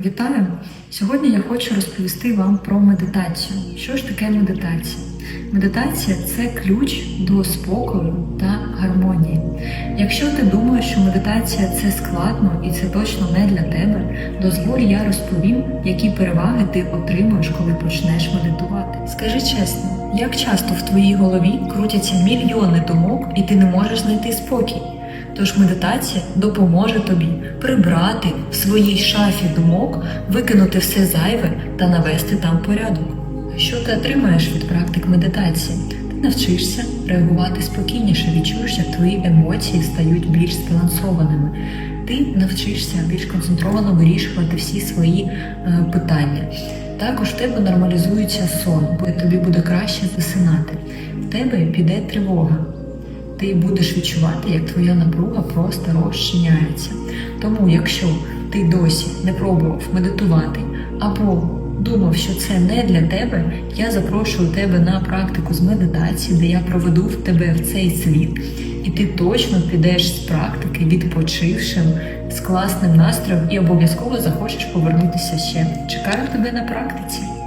Вітаю! Сьогодні я хочу розповісти вам про медитацію. Що ж таке медитація? Медитація це ключ до спокою та гармонії. Якщо ти думаєш, що медитація це складно і це точно не для тебе, дозволь я розповім, які переваги ти отримуєш, коли почнеш медитувати. Скажи чесно, як часто в твоїй голові крутяться мільйони думок, і ти не можеш знайти спокій? Тож медитація допоможе тобі прибрати в своїй шафі думок, викинути все зайве та навести там порядок. Що ти отримаєш від практик медитації? Ти навчишся реагувати спокійніше, відчуєш, як твої емоції стають більш збалансованими. Ти навчишся більш концентровано вирішувати всі свої е, питання. Також в тебе нормалізується сон, бо тобі буде краще засинати. В тебе піде тривога ти будеш відчувати, як твоя напруга просто розчиняється. Тому, якщо ти досі не пробував медитувати або думав, що це не для тебе, я запрошую тебе на практику з медитації, де я проведу в тебе в цей світ, і ти точно підеш з практики відпочившим, з класним настроєм і обов'язково захочеш повернутися ще. Чекаю тебе на практиці.